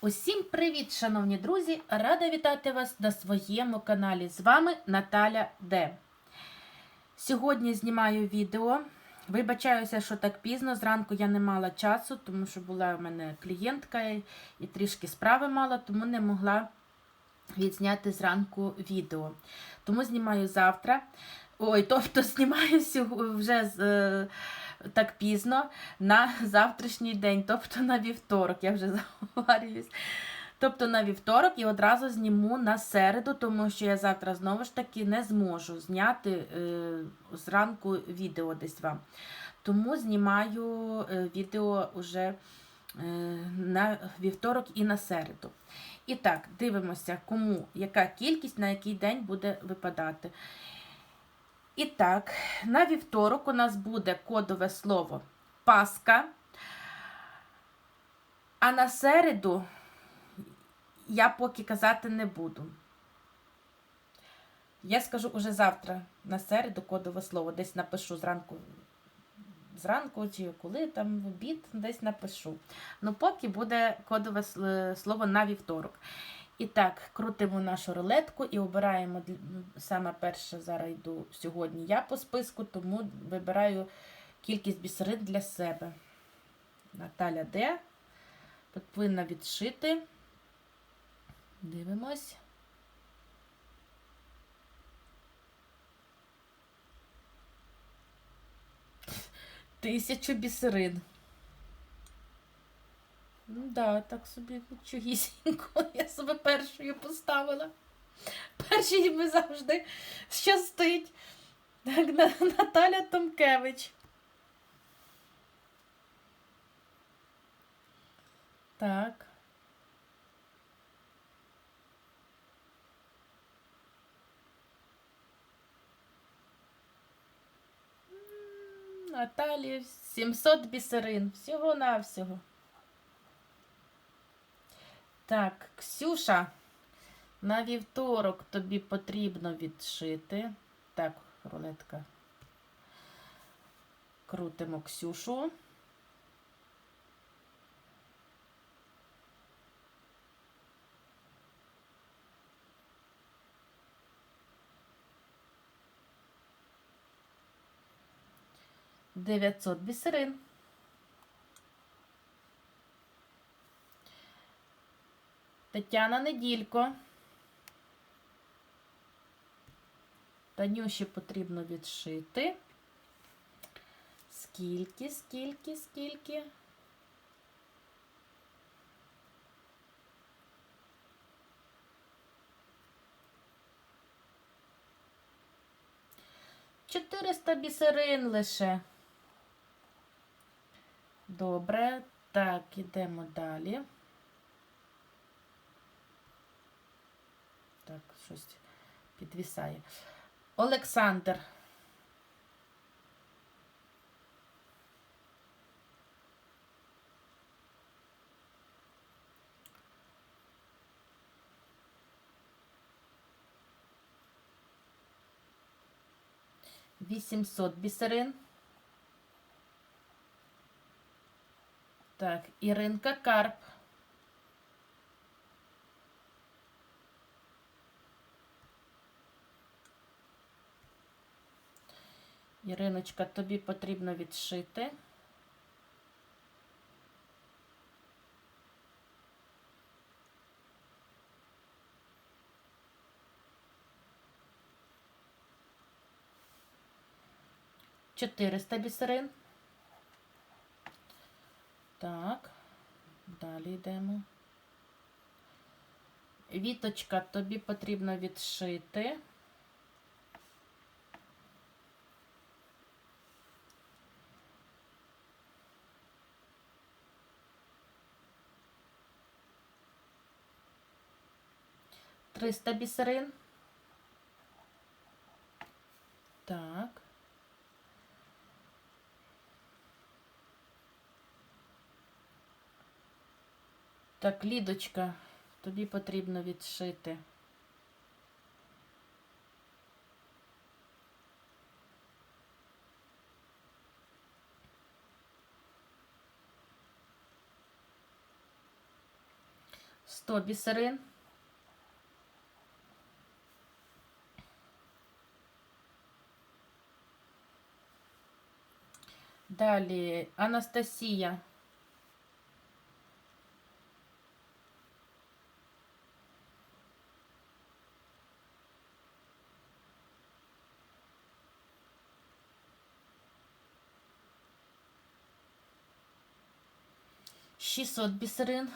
Усім привіт, шановні друзі! Рада вітати вас на своєму каналі. З вами Наталя Д. Сьогодні знімаю відео. Вибачаюся, що так пізно. Зранку я не мала часу, тому що була у мене клієнтка і трішки справи мала, тому не могла відзняти зранку відео. Тому знімаю завтра. Ой, тобто знімаю вже з. Так пізно на завтрашній день, тобто на вівторок, я вже заговорююсь. Тобто на вівторок і одразу зніму на середу, тому що я завтра знову ж таки не зможу зняти е, зранку відео десь вам. Тому знімаю е, відео вже е, на вівторок і на середу. І так, дивимося, кому яка кількість на який день буде випадати. І так, на вівторок у нас буде кодове слово Паска. А на середу я поки казати не буду. Я скажу уже завтра на середу кодове слово. Десь напишу зранку, зранку чи коли там в обід, десь напишу. Ну, поки буде кодове слово на вівторок. І так, крутимо нашу рулетку і обираємо саме перше зараз йду сьогодні я по списку, тому вибираю кількість бісерин для себе. Наталя Д. Тут повинна відшити. Дивимось. Тисячу бісерин. Ну да, так собі чогісінько. Я себе першою поставила. Першій ми завжди щастить. Так, Наталя Томкевич. Так. Наталі 700 бісерин. Всього-навсього. Так, Ксюша, на вівторок тобі потрібно відшити. Так, рулетка. Крутимо Ксюшу. Дев'ятсот бісерин. Тетяна Неділько. Танюші потрібно відшити. Скільки, скільки, скільки? Чотириста бісерин лише. Добре. Так, ідемо далі. Так, щось підвісає. Олександр. Вісімсот бісерин. Так, Іринка Карп. Іриночка, тобі потрібно відшити. Чотириста бісерин. Так, далі йдемо. Віточка, тобі потрібно відшити. Триста бісерин. Так. Так, Лідочка, тобі потрібно відшити. 100 бісерин. Далі Анастасія. Шістсот бісерин.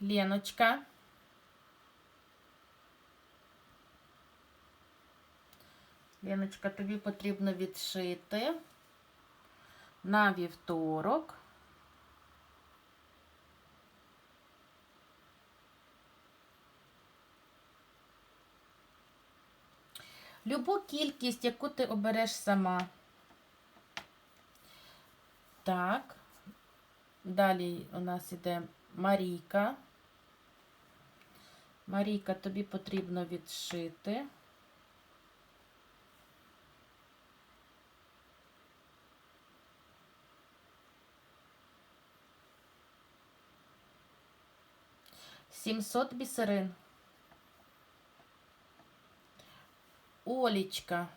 Леночка. Леночка, тобі потрібно відшити на вівторок. Любу кількість, яку ти обереш сама. Так. Далі у нас іде Марійка. Марійка, тобі потрібно відшити. Сімсот бісерин. Олічка.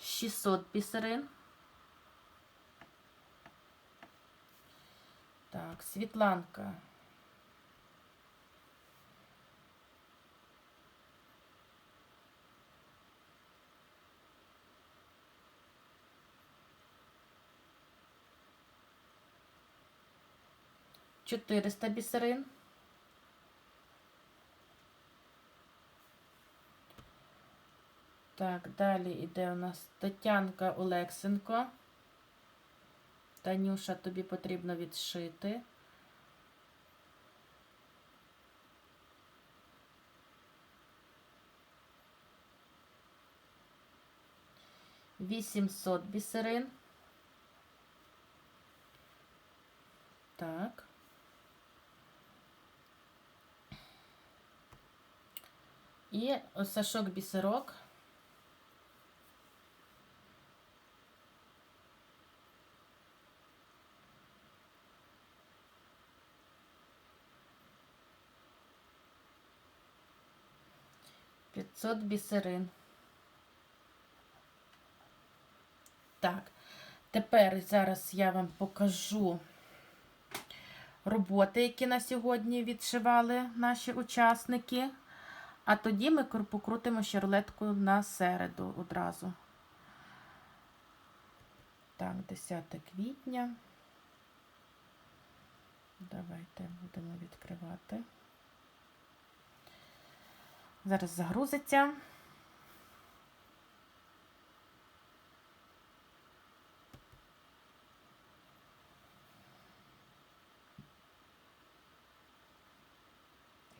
Шістсот бісерин. Так, Світланка. Чотириста бісерин. Так, далі йде у нас Тетянка Олексенко. Танюша, тобі потрібно відшити. Вісімсот бісерин. Так. І Сашок бісерок. П'ятсот бісерин. Так, тепер зараз я вам покажу роботи, які на сьогодні відшивали наші учасники. А тоді ми покрутимо ще на середу одразу. Так, 10 квітня. Давайте будемо відкривати. Зараз загрузиться.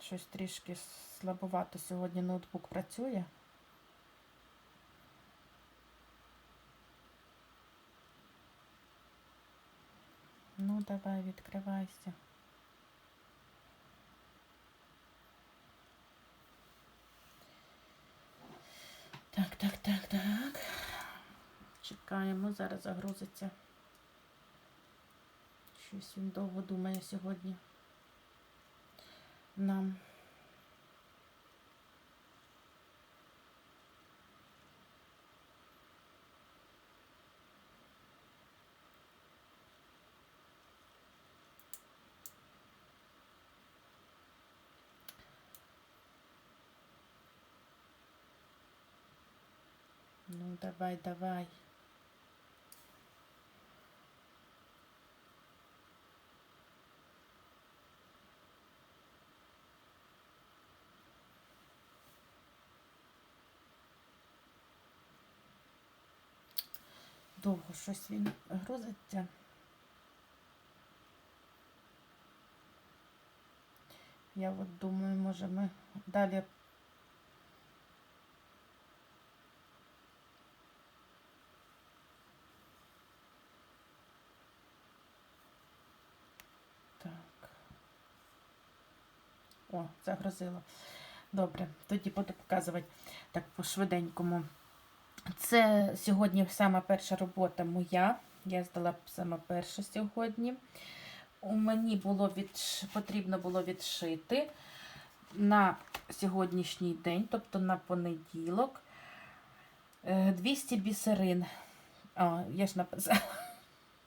Щось трішки слабовато сьогодні ноутбук працює. Ну, давай, відкривайся. Так, так, так, так. Чекаємо, зараз загрузиться. Щось він довго думає сьогодні. Нам. Ну, давай, давай. Довго щось він грузиться. Я от думаю, може ми далі Так. О, загрозило. Добре, тоді буду показувати так по швиденькому. Це сьогодні сама перша робота моя. Я здала сама перша сьогодні. У мені було відш... потрібно було відшити на сьогоднішній день, тобто на понеділок, е, 200 бісерин. А, я ж написала.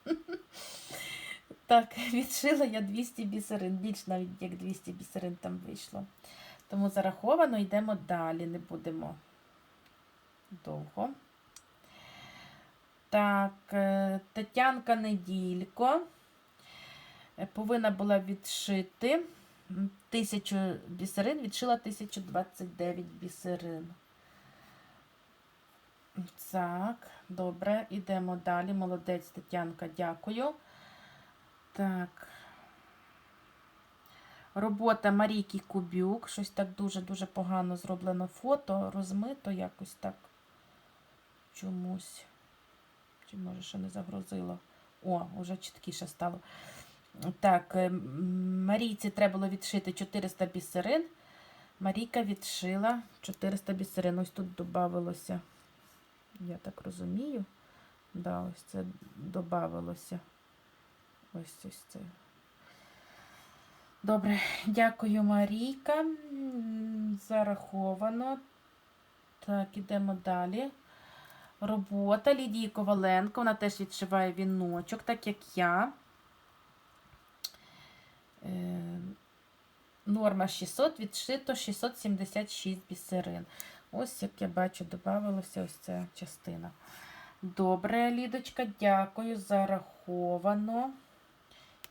Так, відшила я 200 бісерин, більш навіть як 200 бісерин там вийшло. Тому зараховано йдемо далі, не будемо довго. Так, е, Тетянка Неділько е, повинна була відшити м, тисячу бісерин, відшила 1029 бісерин. Так, добре, йдемо далі. Молодець Тетянка, дякую. Так. Робота Марійки Кубюк. Щось так дуже-дуже погано зроблено фото, розмито якось так чомусь. Чи може ще не загрузило? О, вже чіткіше стало. Так, е, Марійці треба було відшити 400 бісерин. Марійка відшила 400 бісерин. Ось тут додавалося. Я так розумію. Да, ось це додавалося. Ось ось це. Добре, дякую, Марійка. Зараховано. Так, ідемо далі. Робота Лідії Коваленко. Вона теж відшиває віночок, так як я. Е, Норма 600, відшито 676 бісерин. Ось, як я бачу, додавалася ось ця частина. Добре, Лідочка, дякую. Зараховано.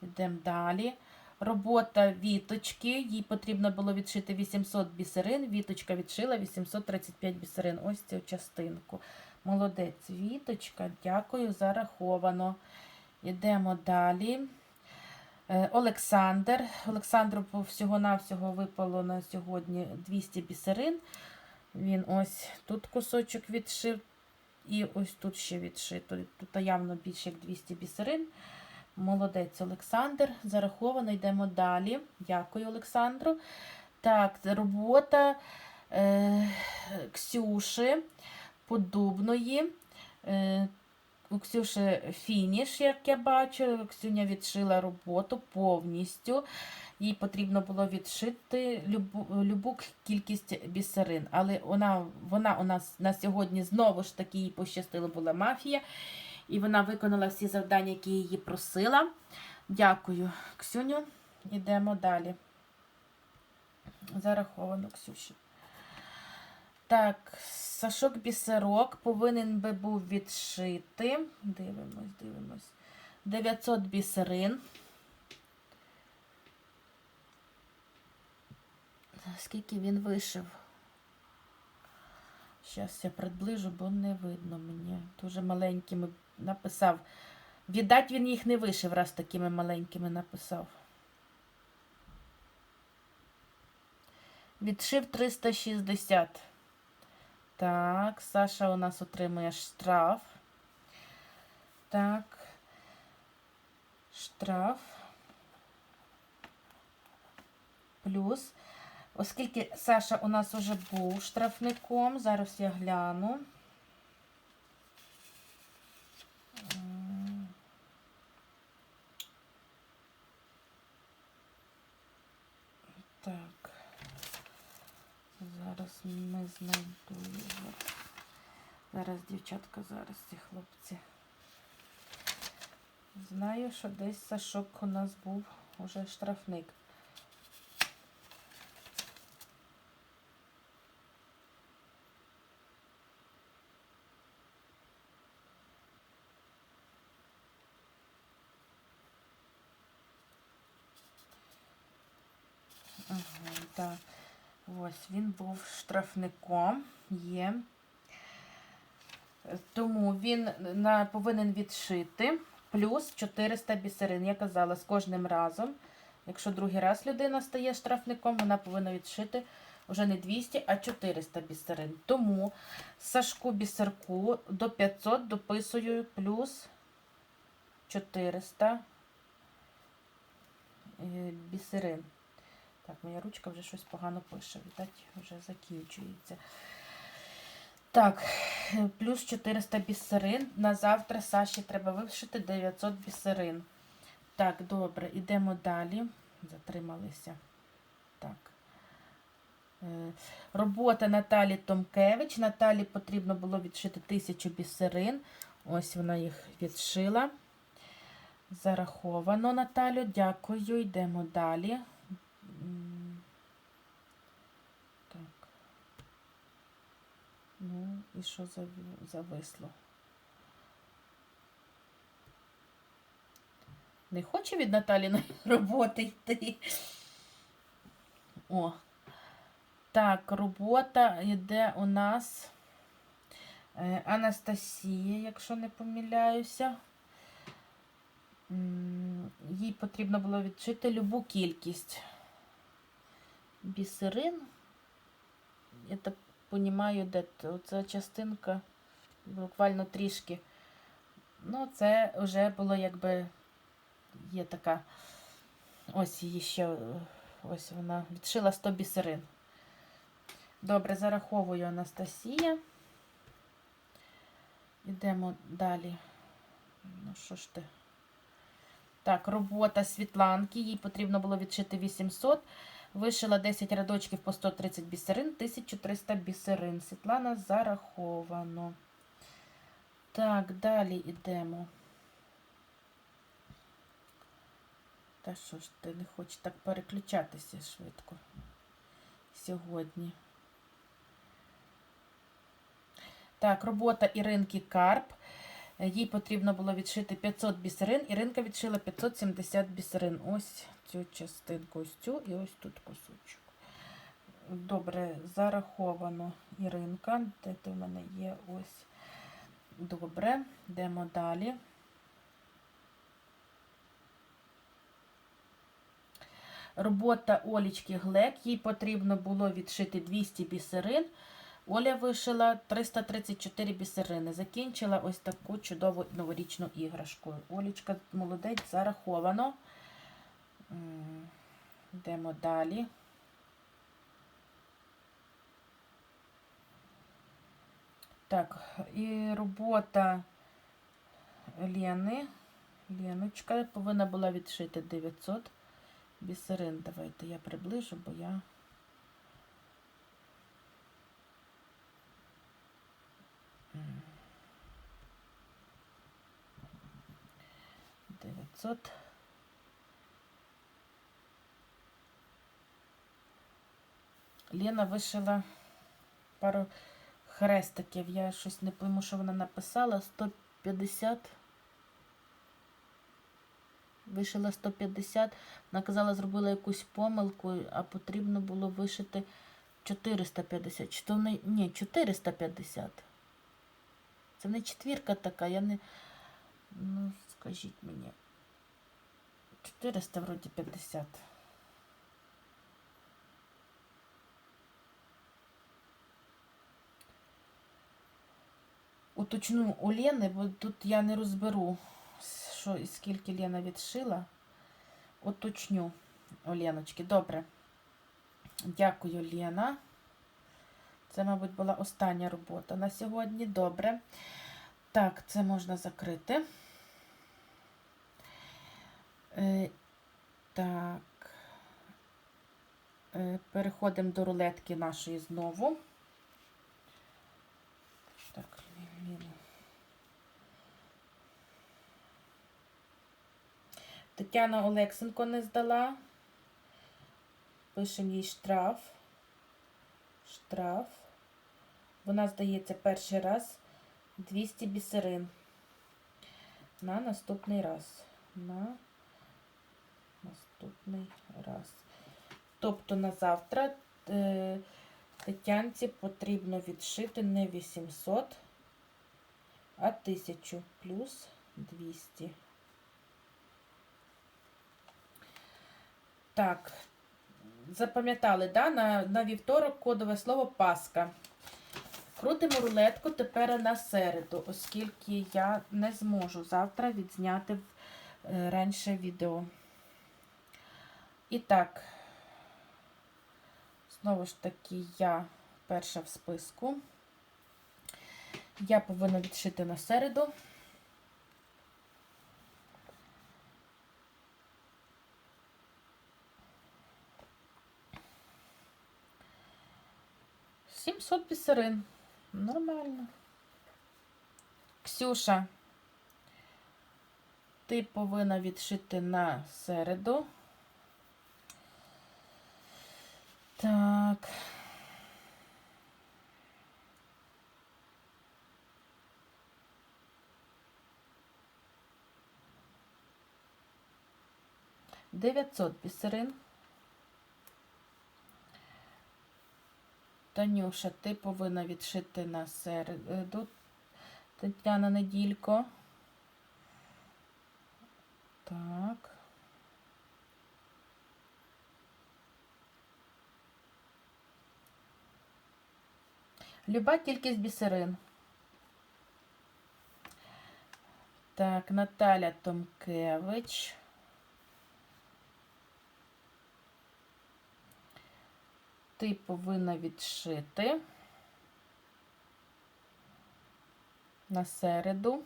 Йдемо далі. Робота віточки. Їй потрібно було відшити 800 бісерин. Віточка відшила 835 бісерин. Ось цю частинку. Молодець, Віточка, дякую, зараховано. Йдемо далі. Е, Олександр. Олександру всього-навсього випало на сьогодні 200 бісерин. Він ось тут кусочок відшив. І ось тут ще відшито. Тут явно більше як 200 бісерин. Молодець Олександр. Зараховано, йдемо далі. Дякую, Олександру. Так, робота е, Ксюши Подубної. Е, у Ксюші фініш, як я бачу. Ксюня відшила роботу повністю. Їй потрібно було відшити любу, любу кількість бісерин. Але вона, вона у нас на сьогодні знову ж таки їй пощастило була мафія. І вона виконала всі завдання, які її просила. Дякую, Ксюню. Йдемо далі. Зараховано Ксюші. Так, Сашок бісерок повинен би був відшити. Дивимось, дивимось. 900 бісерин. Скільки він вишив? Зараз я приближу, бо не видно мені. Дуже маленькими написав. Віддать він їх не вишив, раз такими маленькими написав. Відшив 360. Так, Саша у нас отримує штраф. Так. Штраф. Плюс. Оскільки Саша у нас уже був штрафником, зараз я гляну. М. Так. Ми знайду його. Зараз, дівчатка, зараз ці хлопці. Знаю, що десь Сашок у нас був уже штрафник. Ага, так. Ось він був штрафником. Є. Тому він на, повинен відшити плюс 400 бісерин. Я казала, з кожним разом. Якщо другий раз людина стає штрафником, вона повинна відшити вже не 200, а 400 бісерин. Тому Сашку бісерку до 500 дописую плюс 400 е, бісерин. Так, моя ручка вже щось погано пише, видать, вже закінчується. Так, плюс 400 бісерин. На завтра Саші треба вишити 900 бісерин. Так, добре, йдемо далі. Затрималися. Так. Е, Робота Наталі Томкевич. Наталі потрібно було відшити 1000 бісерин. Ось вона їх відшила. Зараховано Наталю. Дякую. Йдемо далі. М, Так. Ну, і що зависло? Не хоче від Наталіної роботи йти. О. Так, робота йде у нас е, Анастасія, якщо не помиляюся. Їй потрібно було відшити любу кількість бісерин. Я так розумію, де. Оця частинка буквально трішки. Ну, це вже було якби є така. Ось її ще. Ось вона відшила 100 бісерин. Добре, зараховую Анастасія. Йдемо далі. Ну, що ж ти? Так, робота Світланки. Їй потрібно було відшити 800. Вишила 10 рядочків по 130 бісерин, 1300 бісерин. Світлана зараховано. Так, далі йдемо. Та що ж ти не хочеш так переключатися швидко сьогодні? Так, робота Іринки Карп. Е, Їй потрібно було відшити 500 бісерин. Іринка відшила 570 бісерин. Ось цю частинку, ось цю і ось тут кусочок. Добре, зараховано Іринка. Де в мене є? Ось. Добре, йдемо далі. Робота Олічки Глек. Їй потрібно було відшити 200 бісерин. Оля вишила 334 бісерини. Закінчила ось таку чудову новорічну іграшку. Олічка молодець, зараховано. Йдемо далі. Так, і робота Лени. Леночка повинна була відшити 900 бісерин. Давайте я приближу, бо я. 900. Лена вишила пару хрестиків. Я щось не пойму, що вона написала. 150. Вишила 150. Вона казала, зробила якусь помилку, а потрібно було вишити 450. Чи то не... Ні, 450. Це не четвірка така, я не. Ну, скажіть мені. 400 вроді 50. Уточну у Лени, бо тут я не розберу, що і скільки Лена відшила. Уточню у Леночки. Добре. Дякую, Лена. Це, мабуть, була остання робота на сьогодні. Добре. Так, це можна закрити. Е, так. Е, переходимо до рулетки нашої знову. Так. Тетяна Олексенко не здала. Пишемо їй штраф. Штраф. Вона здається перший раз 200 бісерин. На наступний раз. На наступний раз. Тобто на завтра е, Тетянці потрібно відшити не 800, а 1000 плюс 200. Так, запам'ятали, да? на, на вівторок кодове слово Паска. Крутимо рулетку тепер на середу, оскільки я не зможу завтра відзняти е, раніше відео. І так, Знову ж таки, я перша в списку. Я повинна відшити на середу. Сімсот бісерин. Нормально. Ксюша, ти повинна відшити на середу. Так. Дев'ятсот бісерин. Танюша, ти повинна відшити на середу. Тетяна Неділько. Так. Люба кількість бісерин. Так, Наталя Томкевич. Ти повинна відшити на середу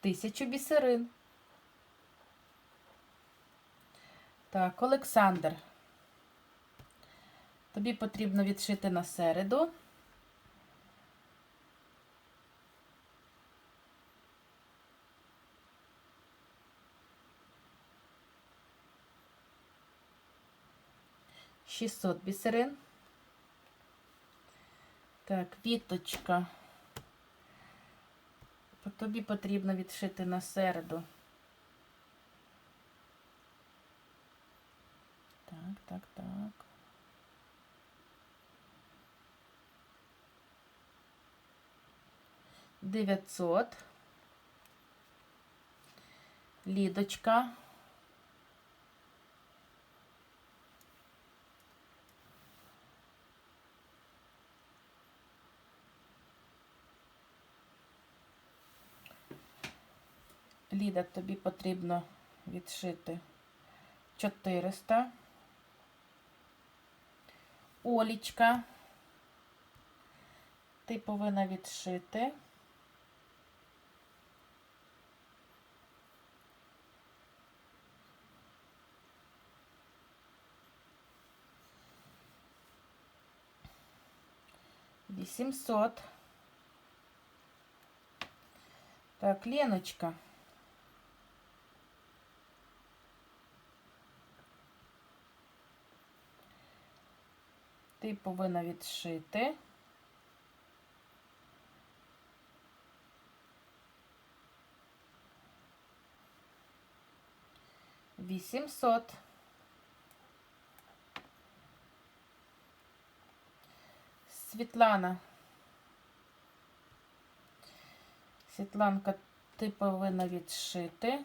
тисячу бісерин. Так, Олександр. Тобі потрібно відшити на середу. Шістсот бісерин. Так, віточка. Тобі потрібно відшити на середу. 900, Лідочка. Ліда, тобі потрібно відшити 400. Олічка, ти повинна відшити Вісімсот. Так, Леночка. Ти повинна відшити. Вісімсот. Світлана. Світланка, ти повинна відшити.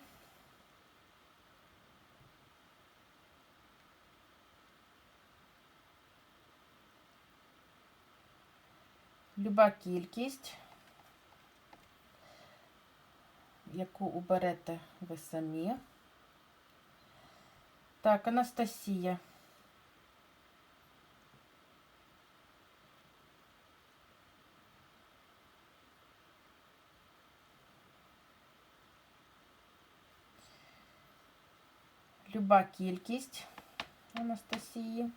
Люба кількість, яку оберете ви самі. Так, Анастасія. Люба кількість Анастасії.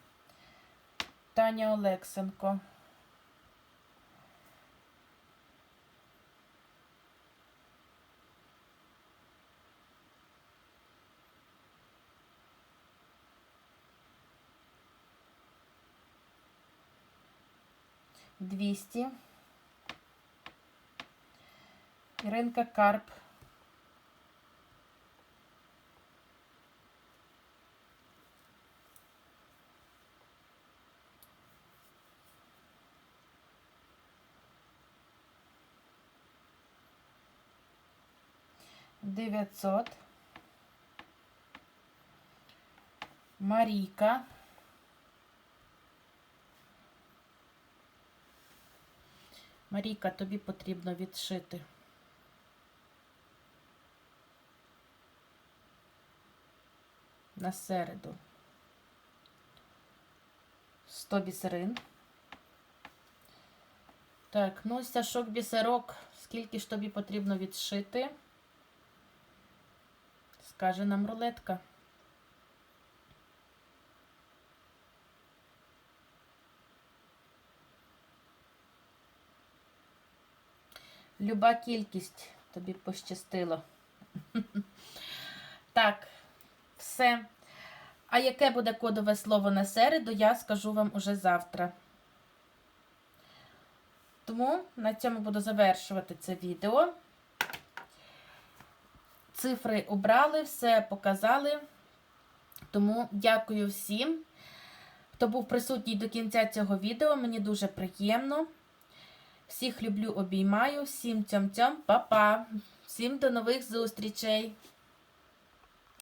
Таня Олексенко. Двісті. Іринка Карп. Дев'ятсот. Марійка. Марійка, тобі потрібно відшити. На середу. 100 бісерин. Так, ну стяжок бісерок. Скільки ж тобі потрібно відшити? Скаже нам рулетка. Люба кількість тобі пощастило. Так, все. А яке буде кодове слово на середу, я скажу вам уже завтра. Тому на цьому буду завершувати це відео. Цифри обрали, все показали. Тому дякую всім, хто був присутній до кінця цього відео. Мені дуже приємно. Всіх люблю, обіймаю, всім цьом-цьом, па-па. Всім до нових зустрічей!